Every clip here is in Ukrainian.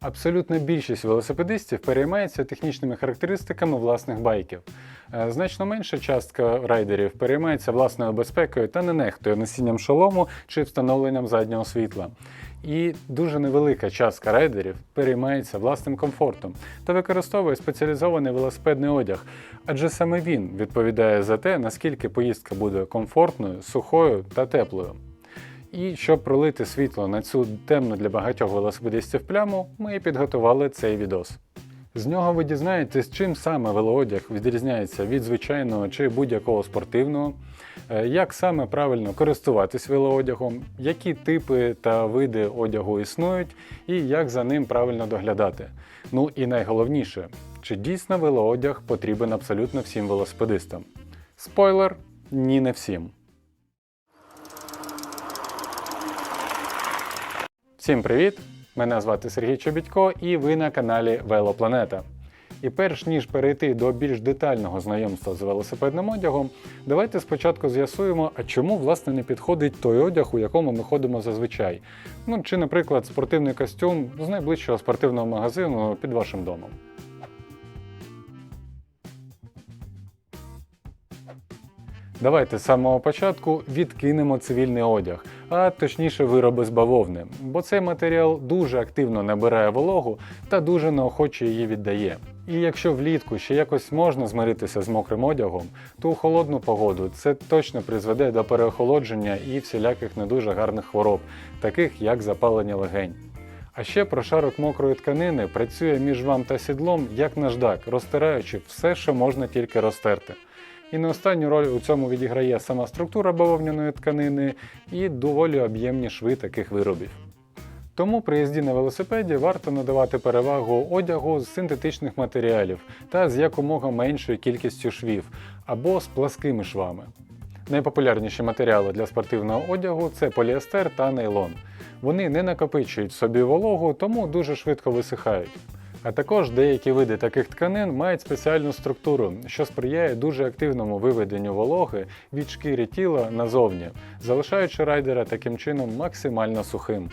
Абсолютна більшість велосипедистів переймається технічними характеристиками власних байків. Е, Значно менша частка райдерів переймається власною безпекою та не нехтує носінням шолому чи встановленням заднього світла. І дуже невелика частка райдерів переймається власним комфортом та використовує спеціалізований велосипедний одяг, адже саме він відповідає за те, наскільки поїздка буде комфортною, сухою та теплою. І щоб пролити світло на цю темну для багатьох велосипедистів пляму, ми підготували цей відос. З нього ви дізнаєтесь, чим саме велоодяг відрізняється від звичайного чи будь-якого спортивного, е, як саме правильно користуватись велоодягом, які типи та види одягу існують, і як за ним правильно доглядати. Ну і найголовніше, чи дійсно велоодяг потрібен абсолютно всім велосипедистам. Спойлер ні, не всім. Всім привіт! Мене звати Сергій Чобітько і ви на каналі Велопланета. І перш ніж перейти до більш детального знайомства з велосипедним одягом, давайте спочатку з'ясуємо, а чому власне не підходить той одяг, у якому ми ходимо зазвичай. Ну чи, наприклад, спортивний костюм з найближчого спортивного магазину під вашим домом. Давайте з самого початку відкинемо цивільний одяг, а точніше вироби з бавовни, бо цей матеріал дуже активно набирає вологу та дуже неохоче її віддає. І якщо влітку ще якось можна змиритися з мокрим одягом, то у холодну погоду це точно призведе до переохолодження і всіляких не дуже гарних хвороб, таких як запалення легень. А ще прошарок мокрої тканини працює між вам та сідлом як наждак, розтираючи все, що можна тільки розтерти. І не останню роль у цьому відіграє сама структура бавовняної тканини і доволі об'ємні шви таких виробів. Тому при їзді на велосипеді варто надавати перевагу одягу з синтетичних матеріалів та з якомога меншою кількістю швів або з пласкими швами. Найпопулярніші матеріали для спортивного одягу це поліестер та нейлон. Вони не накопичують собі вологу, тому дуже швидко висихають. А також деякі види таких тканин мають спеціальну структуру, що сприяє дуже активному виведенню вологи від шкіри тіла назовні, залишаючи райдера таким чином максимально сухим.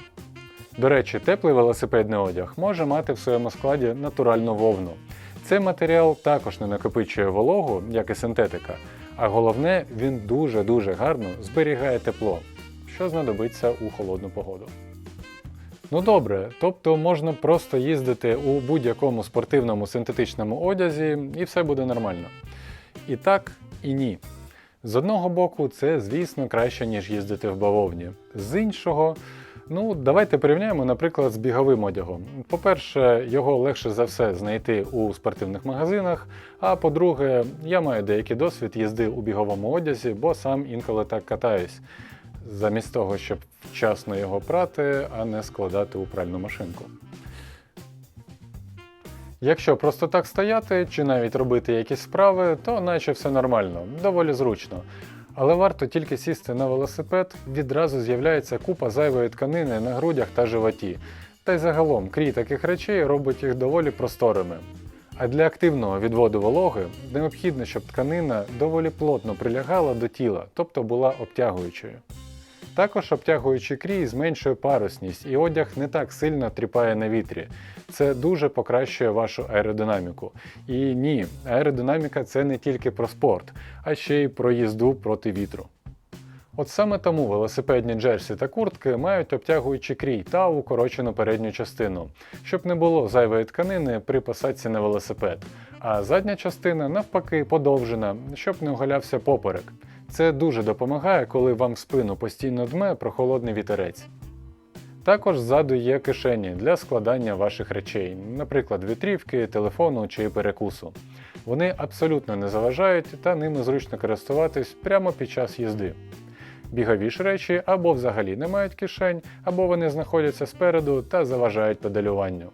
До речі, теплий велосипедний одяг може мати в своєму складі натуральну вовну. Цей матеріал також не накопичує вологу, як і синтетика, а головне, він дуже-дуже гарно зберігає тепло, що знадобиться у холодну погоду. Ну добре, тобто можна просто їздити у будь-якому спортивному синтетичному одязі і все буде нормально. І так, і ні. З одного боку, це, звісно, краще, ніж їздити в бавовні. З іншого, ну, давайте порівняємо, наприклад, з біговим одягом. По-перше, його легше за все знайти у спортивних магазинах. А по-друге, я маю деякий досвід їзди у біговому одязі, бо сам інколи так катаюсь замість того, щоб вчасно його прати, а не складати у пральну машинку. Якщо просто так стояти чи навіть робити якісь справи, то наче все нормально, доволі зручно. Але варто тільки сісти на велосипед, відразу з'являється купа зайвої тканини на грудях та животі. Та й загалом крій таких речей робить їх доволі просторими. А для активного відводу вологи необхідно, щоб тканина доволі плотно прилягала до тіла, тобто була обтягуючою. Також обтягуючий крій зменшує парусність і одяг не так сильно тріпає на вітрі. Це дуже покращує вашу аеродинаміку. І ні, аеродинаміка це не тільки про спорт, а ще й про їзду проти вітру. От саме тому велосипедні джерсі та куртки мають обтягуючий крій та укорочену передню частину, щоб не було зайвої тканини при посадці на велосипед, а задня частина навпаки подовжена, щоб не оголявся поперек. Це дуже допомагає, коли вам в спину постійно дме прохолодний вітерець. Також ззаду є кишені для складання ваших речей, наприклад, вітрівки, телефону чи перекусу. Вони абсолютно не заважають та ними зручно користуватись прямо під час їзди. Бігові ж речі або взагалі не мають кишень, або вони знаходяться спереду та заважають педалюванню.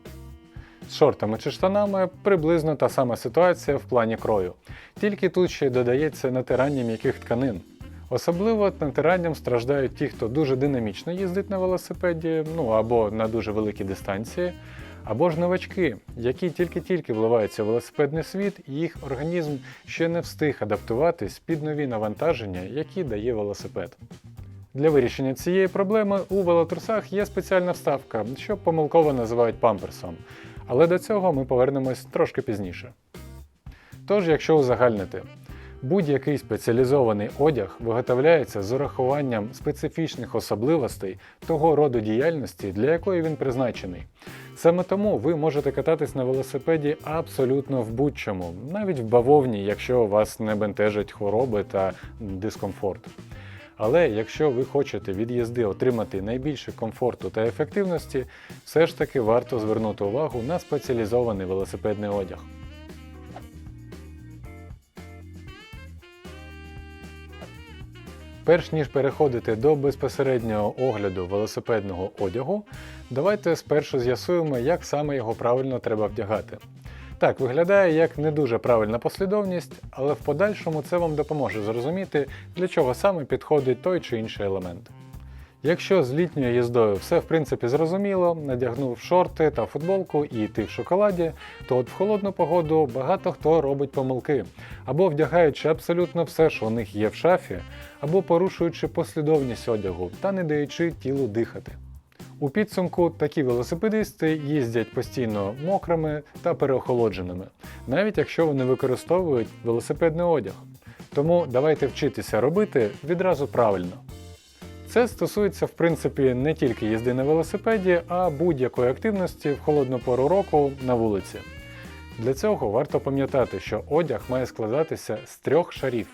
З шортами чи штанами приблизно та сама ситуація в плані крою. Тільки тут ще й додається натирання м'яких тканин. Особливо натиранням страждають ті, хто дуже динамічно їздить на велосипеді, ну або на дуже великі дистанції, або ж новачки, які тільки-тільки вливаються в велосипедний світ, і їх організм ще не встиг адаптуватись під нові навантаження, які дає велосипед. Для вирішення цієї проблеми у велотрусах є спеціальна вставка, що помилково називають памперсом. Але до цього ми повернемось трошки пізніше. Тож, якщо узагальнити, будь-який спеціалізований одяг виготовляється з урахуванням специфічних особливостей того роду діяльності, для якої він призначений. Саме тому ви можете кататись на велосипеді абсолютно в будь-чому, навіть в бавовні, якщо вас не бентежать хвороби та дискомфорт. Але якщо ви хочете від їзди отримати найбільше комфорту та ефективності, все ж таки варто звернути увагу на спеціалізований велосипедний одяг. Перш ніж переходити до безпосереднього огляду велосипедного одягу, давайте спершу з'ясуємо, як саме його правильно треба вдягати. Так, виглядає як не дуже правильна послідовність, але в подальшому це вам допоможе зрозуміти, для чого саме підходить той чи інший елемент. Якщо з літньою їздою все в принципі зрозуміло, надягнув шорти та футболку і йти в шоколаді, то от в холодну погоду багато хто робить помилки, або вдягаючи абсолютно все, що у них є в шафі, або порушуючи послідовність одягу та не даючи тілу дихати. У підсумку такі велосипедисти їздять постійно мокрими та переохолодженими, навіть якщо вони використовують велосипедний одяг. Тому давайте вчитися робити відразу правильно. Це стосується, в принципі, не тільки їзди на велосипеді, а будь-якої активності в холодну пору року на вулиці. Для цього варто пам'ятати, що одяг має складатися з трьох шарів.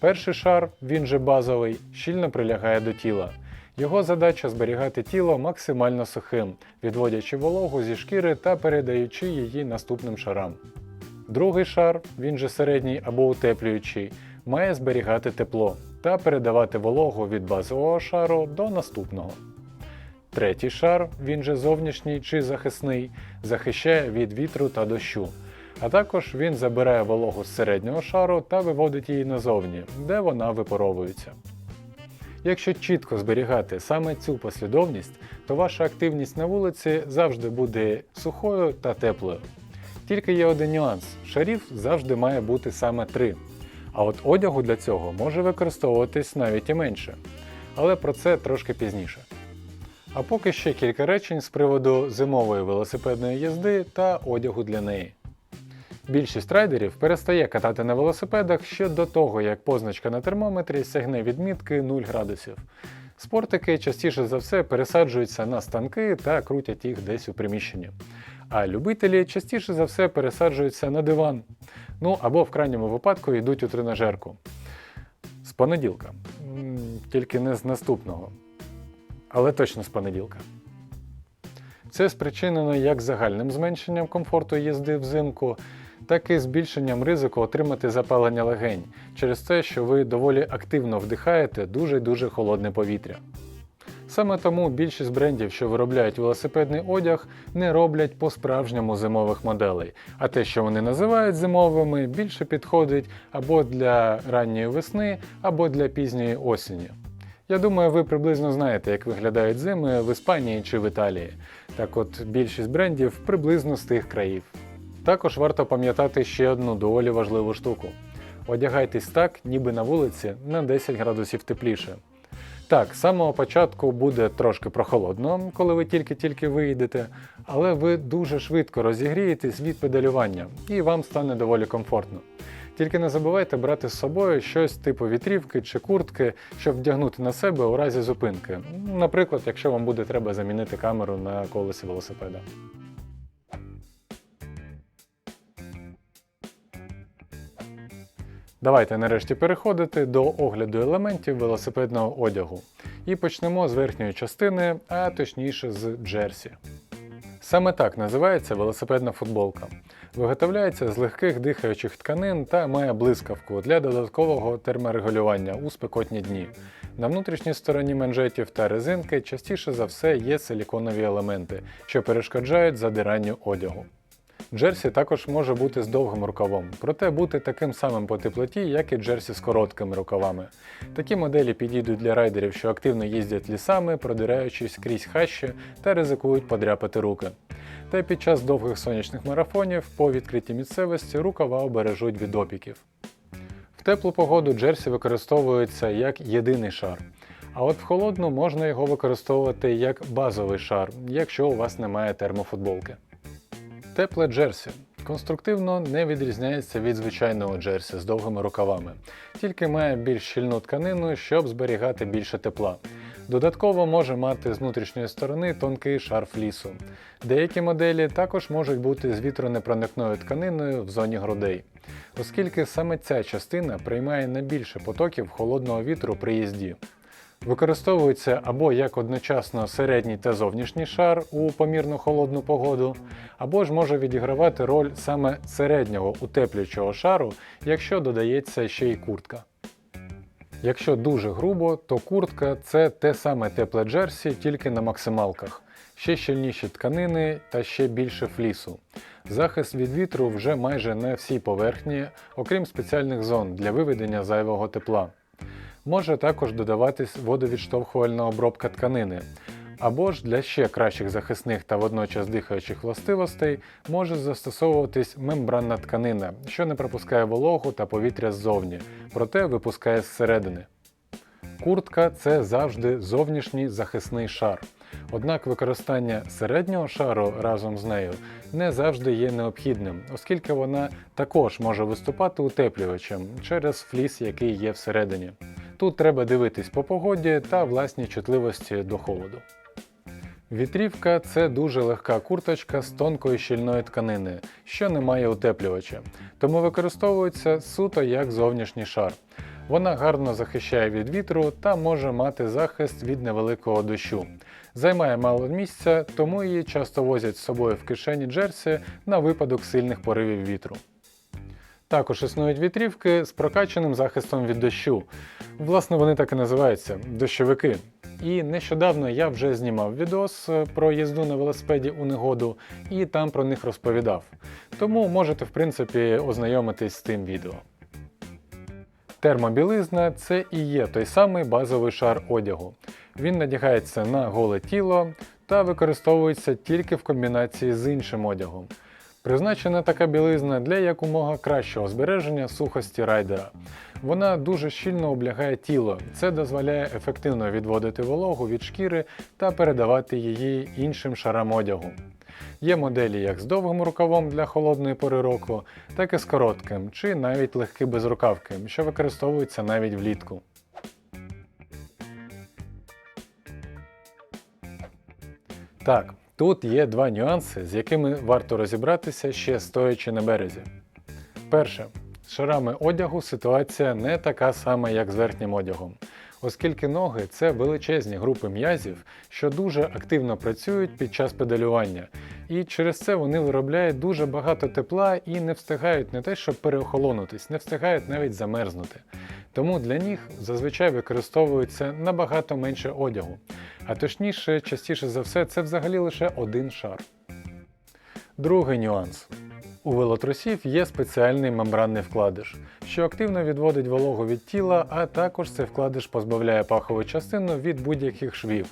Перший шар, він же базовий, щільно прилягає до тіла. Його задача зберігати тіло максимально сухим, відводячи вологу зі шкіри та передаючи її наступним шарам. Другий шар, він же середній або утеплюючий, має зберігати тепло та передавати вологу від базового шару до наступного. Третій шар, він же зовнішній чи захисний, захищає від вітру та дощу. А також він забирає вологу з середнього шару та виводить її назовні, де вона випаровується. Якщо чітко зберігати саме цю послідовність, то ваша активність на вулиці завжди буде сухою та теплою. Тільки є один нюанс: шарів завжди має бути саме три. А от одягу для цього може використовуватись навіть і менше. Але про це трошки пізніше. А поки ще кілька речень з приводу зимової велосипедної їзди та одягу для неї. Більшість райдерів перестає катати на велосипедах ще до того, як позначка на термометрі сягне відмітки 0 градусів. Спортики частіше за все пересаджуються на станки та крутять їх десь у приміщенні. А любителі частіше за все пересаджуються на диван. Ну або в крайньому випадку йдуть у тренажерку. З понеділка. Тільки не з наступного. Але точно з понеділка. Це спричинено як загальним зменшенням комфорту їзди взимку, так і збільшенням ризику отримати запалення легень через те, що ви доволі активно вдихаєте дуже-дуже холодне повітря. Саме тому більшість брендів, що виробляють велосипедний одяг, не роблять по-справжньому зимових моделей, а те, що вони називають зимовими, більше підходить або для ранньої весни, або для пізньої осені. Я думаю, ви приблизно знаєте, як виглядають зими в Іспанії чи в Італії. Так от більшість брендів приблизно з тих країв. Також варто пам'ятати ще одну доволі важливу штуку: одягайтесь так, ніби на вулиці на 10 градусів тепліше. Так, з самого початку буде трошки прохолодно, коли ви тільки-тільки виїдете, але ви дуже швидко розігрієтесь від педалювання і вам стане доволі комфортно. Тільки не забувайте брати з собою щось типу вітрівки чи куртки, щоб вдягнути на себе у разі зупинки. Наприклад, якщо вам буде треба замінити камеру на колесі велосипеда. Давайте нарешті переходити до огляду елементів велосипедного одягу. І почнемо з верхньої частини, а точніше з джерсі. Саме так називається велосипедна футболка. Виготовляється з легких дихаючих тканин та має блискавку для додаткового терморегулювання у спекотні дні. На внутрішній стороні манжетів та резинки частіше за все є силіконові елементи, що перешкоджають задиранню одягу. Джерсі також може бути з довгим рукавом, проте бути таким самим по теплоті, як і джерсі з короткими рукавами. Такі моделі підійдуть для райдерів, що активно їздять лісами, продираючись крізь хащі та ризикують подряпати руки. Та під час довгих сонячних марафонів по відкритій місцевості рукава обережуть від опіків. В теплу погоду джерсі використовується як єдиний шар. А от в холодну можна його використовувати як базовий шар, якщо у вас немає термофутболки. Тепле джерсі. Конструктивно не відрізняється від звичайного джерсі з довгими рукавами, тільки має більш щільну тканину, щоб зберігати більше тепла. Додатково може мати з внутрішньої сторони тонкий шар флісу. Деякі моделі також можуть бути з вітронепроникною тканиною в зоні грудей, оскільки саме ця частина приймає найбільше потоків холодного вітру при їзді. Використовується або як одночасно середній та зовнішній шар у помірно холодну погоду, або ж може відігравати роль саме середнього утеплюючого шару, якщо додається ще й куртка. Якщо дуже грубо, то куртка це те саме тепле джерсі, тільки на максималках, ще щільніші тканини та ще більше флісу. Захист від вітру вже майже на всій поверхні, окрім спеціальних зон для виведення зайвого тепла. Може також додаватись водовідштовхувальна обробка тканини. Або ж для ще кращих захисних та водночас дихаючих властивостей може застосовуватись мембранна тканина, що не пропускає вологу та повітря ззовні, проте випускає зсередини. Куртка це завжди зовнішній захисний шар. Однак використання середнього шару разом з нею не завжди є необхідним, оскільки вона також може виступати утеплювачем через фліс, який є всередині. Тут треба дивитись по погоді та власній чутливості до холоду. Вітрівка це дуже легка курточка з тонкої щільної тканини, що не має утеплювача, тому використовується суто як зовнішній шар. Вона гарно захищає від вітру та може мати захист від невеликого дощу. Займає мало місця, тому її часто возять з собою в кишені джерсі на випадок сильних поривів вітру. Також існують вітрівки з прокачаним захистом від дощу. Власне, вони так і називаються дощовики. І нещодавно я вже знімав відос е, про їзду на велосипеді у негоду і там про них розповідав. Тому можете, в принципі, ознайомитись з тим відео. Термобілизна це і є той самий базовий шар одягу. Він надягається на голе тіло та використовується тільки в комбінації з іншим одягом. Призначена така білизна для якомога кращого збереження сухості райдера. Вона дуже щільно облягає тіло, це дозволяє ефективно відводити вологу від шкіри та передавати її іншим шарам одягу. Є моделі як з довгим рукавом для холодної пори року, так і з коротким, чи навіть легкі безрукавки, що використовуються навіть влітку. Так, тут є два нюанси, з якими варто розібратися ще стоячи на березі. Перше, з шарами одягу ситуація не така сама, як з верхнім одягом, оскільки ноги це величезні групи м'язів, що дуже активно працюють під час педалювання, і через це вони виробляють дуже багато тепла і не встигають не те, щоб переохолонутись, не встигають навіть замерзнути. Тому для них зазвичай використовується набагато менше одягу, а точніше, частіше за все, це взагалі лише один шар. Другий нюанс. У велотрусів є спеціальний мембранний вкладиш, що активно відводить вологу від тіла, а також цей вкладиш позбавляє пахову частину від будь-яких швів.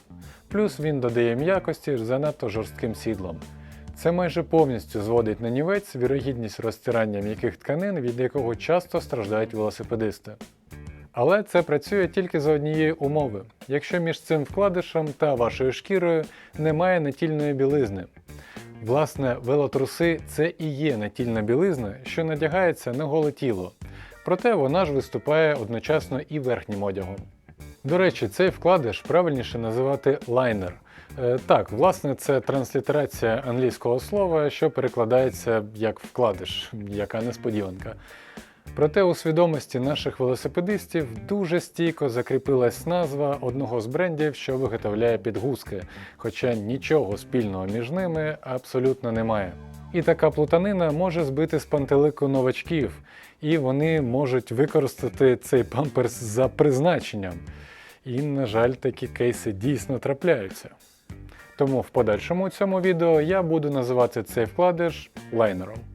Плюс він додає м'якості занадто жорстким сідлом. Це майже повністю зводить на нівець вірогідність розтирання м'яких тканин, від якого часто страждають велосипедисти. Але це працює тільки за однієї умови, якщо між цим вкладишем та вашою шкірою немає натільної білизни. Власне, велотруси це і є натільна білизна, що надягається на голе тіло, проте вона ж виступає одночасно і верхнім одягом. До речі, цей вкладиш правильніше називати лайнер. Е, так, власне, це транслітерація англійського слова, що перекладається як вкладиш, яка несподіванка. Проте у свідомості наших велосипедистів дуже стійко закріпилась назва одного з брендів, що виготовляє підгузки, хоча нічого спільного між ними абсолютно немає. І така плутанина може збити з пантелику новачків, і вони можуть використати цей памперс за призначенням. І, на жаль, такі кейси дійсно трапляються. Тому в подальшому цьому відео я буду називати цей вкладиш лайнером.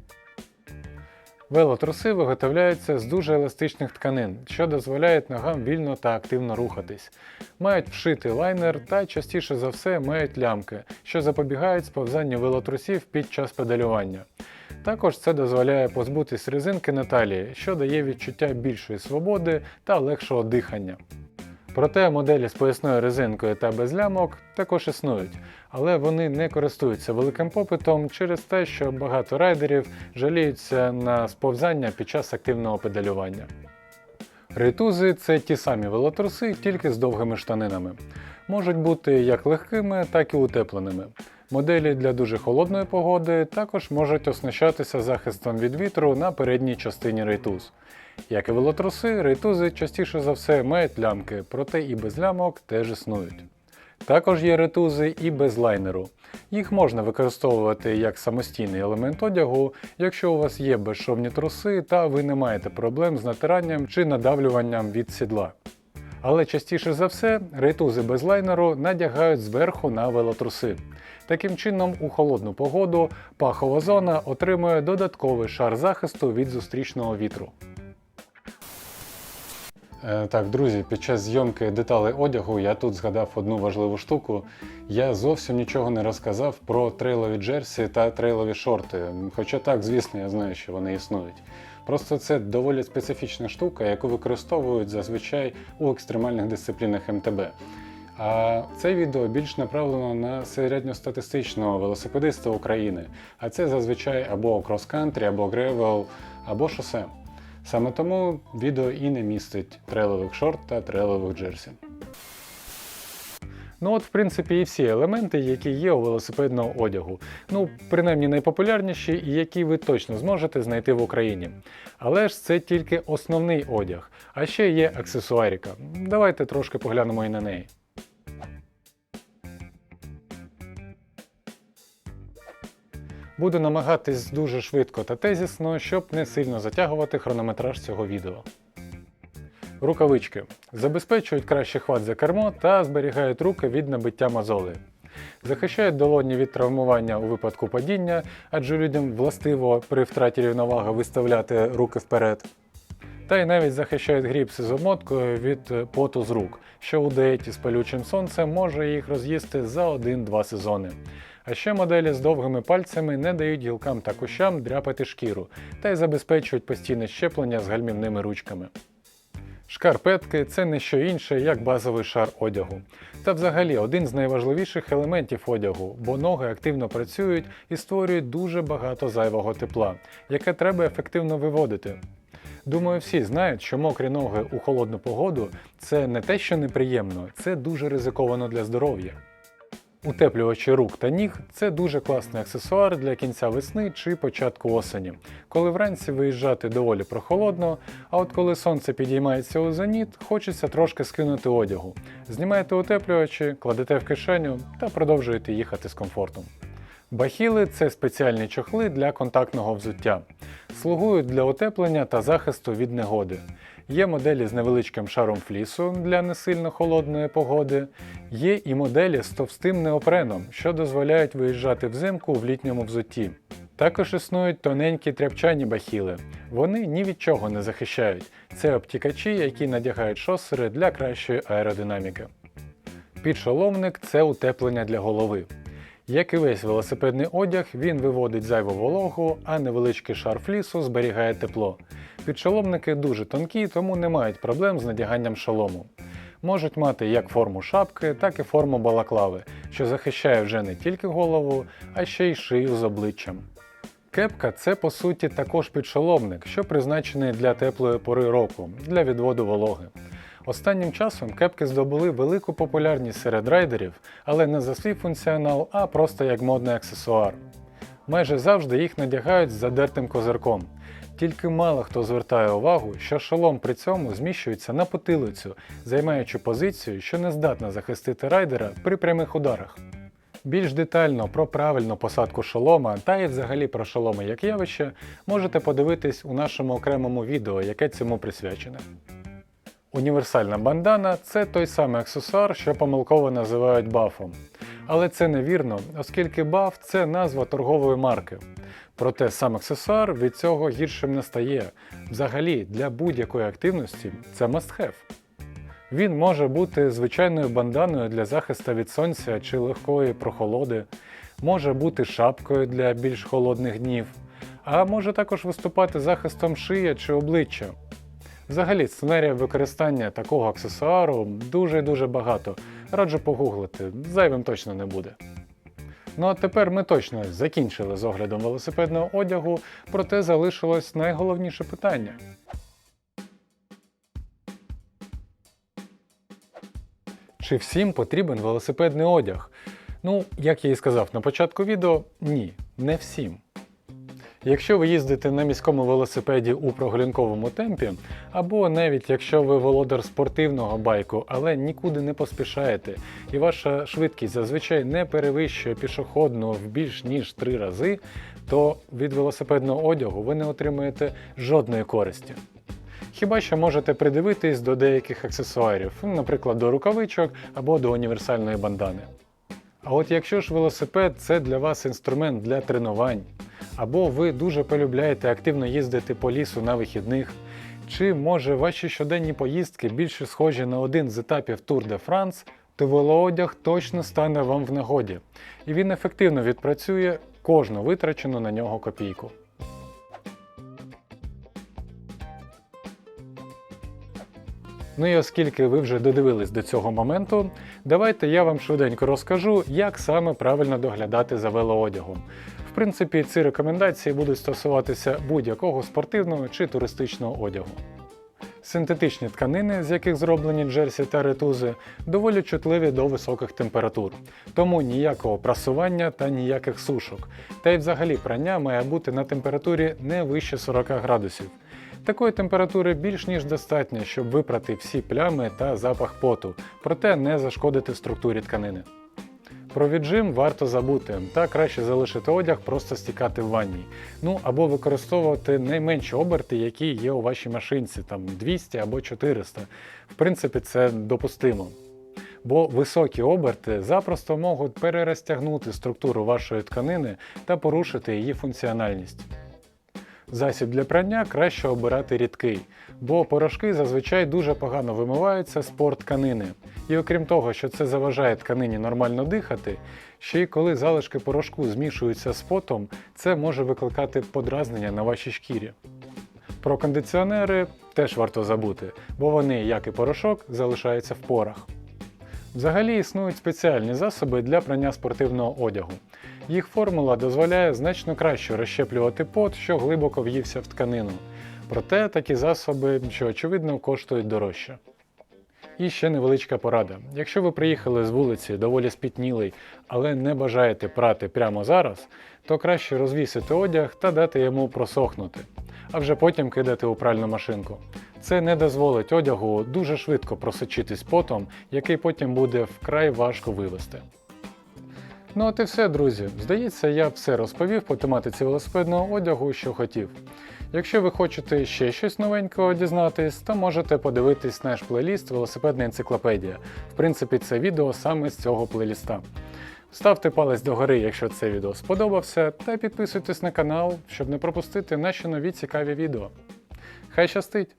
Велотруси виготовляються з дуже еластичних тканин, що дозволяють ногам вільно та активно рухатись. Мають вшитий лайнер та частіше за все мають лямки, що запобігають сповзанню велотрусів під час педалювання. Також це дозволяє позбутись резинки на талії, що дає відчуття більшої свободи та легшого дихання. Проте моделі з поясною резинкою та без лямок також існують, але вони не користуються великим попитом через те, що багато райдерів жаліються на сповзання під час активного педалювання. Рейтузи це ті самі велотруси, тільки з довгими штанинами. Можуть бути як легкими, так і утепленими. Моделі для дуже холодної погоди також можуть оснащатися захистом від вітру на передній частині рейтуз. Як і велотруси, рейтузи частіше за все мають лямки, проте і без лямок теж існують. Також є ретузи і без лайнеру. Їх можна використовувати як самостійний елемент одягу, якщо у вас є безшовні труси та ви не маєте проблем з натиранням чи надавлюванням від сідла. Але частіше за все рейтузи без лайнеру надягають зверху на велотруси. Таким чином, у холодну погоду пахова зона отримує додатковий шар захисту від зустрічного вітру. Е, Так, друзі, під час зйомки деталей одягу я тут згадав одну важливу штуку. Я зовсім нічого не розказав про трейлові джерсі та трейлові шорти. Хоча так, звісно, я знаю, що вони існують. Просто це доволі специфічна штука, яку використовують зазвичай у екстремальних дисциплінах МТБ. А це відео більш направлено на середньостатистичного велосипедиста України, а це зазвичай або крос-кантрі, або гревел, або шосе. Саме тому відео і не містить трейлових шорт та трейлових джерсі. Ну от, в принципі, і всі елементи, які є у велосипедного одягу. Ну, принаймні найпопулярніші і які ви точно зможете знайти в Україні. Але ж це тільки основний одяг, а ще є аксесуаріка. Давайте трошки поглянемо і на неї. Буду намагатись дуже швидко та тезісно, щоб не сильно затягувати хронометраж цього відео. Рукавички забезпечують кращий хват за кермо та зберігають руки від набиття мозоли. Захищають долоні від травмування у випадку падіння, адже людям властиво при втраті рівноваги виставляти руки вперед. Та й навіть захищають гріпси з обмоткою від поту з рук, що у деяті з палючим сонцем може їх роз'їсти за 1-2 сезони. А ще моделі з довгими пальцями не дають гілкам та кущам дряпати шкіру та й забезпечують постійне щеплення з гальмівними ручками. Шкарпетки це не що інше, як базовий шар одягу. Та взагалі один з найважливіших елементів одягу, бо ноги активно працюють і створюють дуже багато зайвого тепла, яке треба ефективно виводити. Думаю, всі знають, що мокрі ноги у холодну погоду це не те, що неприємно, це дуже ризиковано для здоров'я. Утеплювачі рук та ніг це дуже класний аксесуар для кінця весни чи початку осені, коли вранці виїжджати доволі прохолодно, а от коли сонце підіймається у зеніт, хочеться трошки скинути одягу. Знімаєте утеплювачі, кладете в кишеню та продовжуєте їхати з комфортом. Бахіли це спеціальні чохли для контактного взуття. Слугують для утеплення та захисту від негоди. Є моделі з невеличким шаром флісу для несильно холодної погоди, є і моделі з товстим неопреном, що дозволяють виїжджати взимку в літньому взутті. Також існують тоненькі тряпчані бахіли. Вони ні від чого не захищають. Це обтікачі, які надягають шосери для кращої аеродинаміки. Підшоломник це утеплення для голови. Як і весь велосипедний одяг, він виводить зайву вологу, а невеличкий шар флісу зберігає тепло. Підшоломники дуже тонкі, тому не мають проблем з надяганням шолому. Можуть мати як форму шапки, так і форму балаклави, що захищає вже не тільки голову, а ще й шию з обличчям. Кепка це по суті також підшоломник, що призначений для теплої пори року, для відводу вологи. Останнім часом кепки здобули велику популярність серед райдерів, але не за свій функціонал, а просто як модний аксесуар. Майже завжди їх надягають з задертим козирком. Тільки мало хто звертає увагу, що шолом при цьому зміщується на потилицю, займаючи позицію, що не здатна захистити райдера при прямих ударах. Більш детально про правильну посадку шолома та і взагалі про шоломи як явище можете подивитись у нашому окремому відео, яке цьому присвячене. Універсальна бандана це той самий аксесуар, що помилково називають бафом. Але це невірно, оскільки баф це назва торгової марки. Проте сам аксесуар від цього гіршим не стає. Взагалі, для будь-якої активності це must have. Він може бути звичайною банданою для захисту від сонця чи легкої прохолоди, може бути шапкою для більш холодних днів, а може також виступати захистом шия чи обличчя. Взагалі, сценаріїв використання такого аксесуару дуже-дуже багато. Раджу погуглити, зайвим точно не буде. Ну а тепер ми точно закінчили з оглядом велосипедного одягу, проте залишилось найголовніше питання. Чи всім потрібен велосипедний одяг? Ну, як я і сказав на початку відео, ні, не всім. Якщо ви їздите на міському велосипеді у прогулянковому темпі, або навіть якщо ви володар спортивного байку, але нікуди не поспішаєте, і ваша швидкість зазвичай не перевищує пішохідну в більш ніж три рази, то від велосипедного одягу ви не отримаєте жодної користі. Хіба що можете придивитись до деяких аксесуарів, наприклад, до рукавичок або до універсальної бандани. А от якщо ж велосипед це для вас інструмент для тренувань, або ви дуже полюбляєте активно їздити по лісу на вихідних, чи може ваші щоденні поїздки більше схожі на один з етапів Tour de France, то велоодяг точно стане вам в нагоді, і він ефективно відпрацює кожну витрачену на нього копійку. Ну і оскільки ви вже додивились до цього моменту, давайте я вам швиденько розкажу, як саме правильно доглядати за велоодягом. В принципі, ці рекомендації будуть стосуватися будь-якого спортивного чи туристичного одягу. Синтетичні тканини, з яких зроблені джерсі та ретузи, доволі чутливі до високих температур, тому ніякого прасування та ніяких сушок. Та й взагалі прання має бути на температурі не вище 40 градусів. Такої температури більш ніж достатньо, щоб випрати всі плями та запах поту, проте не зашкодити структурі тканини. Про віджим варто забути, та краще залишити одяг просто стікати в ванні. Ну або використовувати найменші оберти, які є у вашій машинці, там 200 або 400. В принципі, це допустимо. Бо високі оберти запросто можуть перерозтягнути структуру вашої тканини та порушити її функціональність. Засіб для прання краще обирати рідкий, бо порошки зазвичай дуже погано вимиваються з пор тканини. І окрім того, що це заважає тканині нормально дихати, ще й коли залишки порошку змішуються з потом, це може викликати подразнення на вашій шкірі. Про кондиціонери теж варто забути, бо вони, як і порошок, залишаються в порах. Взагалі існують спеціальні засоби для прання спортивного одягу. Їх формула дозволяє значно краще розщеплювати пот, що глибоко в'ївся в тканину. Проте такі засоби, що очевидно, коштують дорожче. І ще невеличка порада. Якщо ви приїхали з вулиці доволі спітнілий, але не бажаєте прати прямо зараз, то краще розвісити одяг та дати йому просохнути, а вже потім кидати у пральну машинку. Це не дозволить одягу дуже швидко просочитись потом, який потім буде вкрай важко вивести. Ну от і все, друзі. Здається, я все розповів по тематиці велосипедного одягу, що хотів. Якщо ви хочете ще щось новенького дізнатись, то можете подивитись наш плейліст Велосипедна енциклопедія. В принципі, це відео саме з цього плейліста. Ставте палець догори, якщо це відео сподобався, та підписуйтесь на канал, щоб не пропустити наші нові цікаві відео. Хай щастить!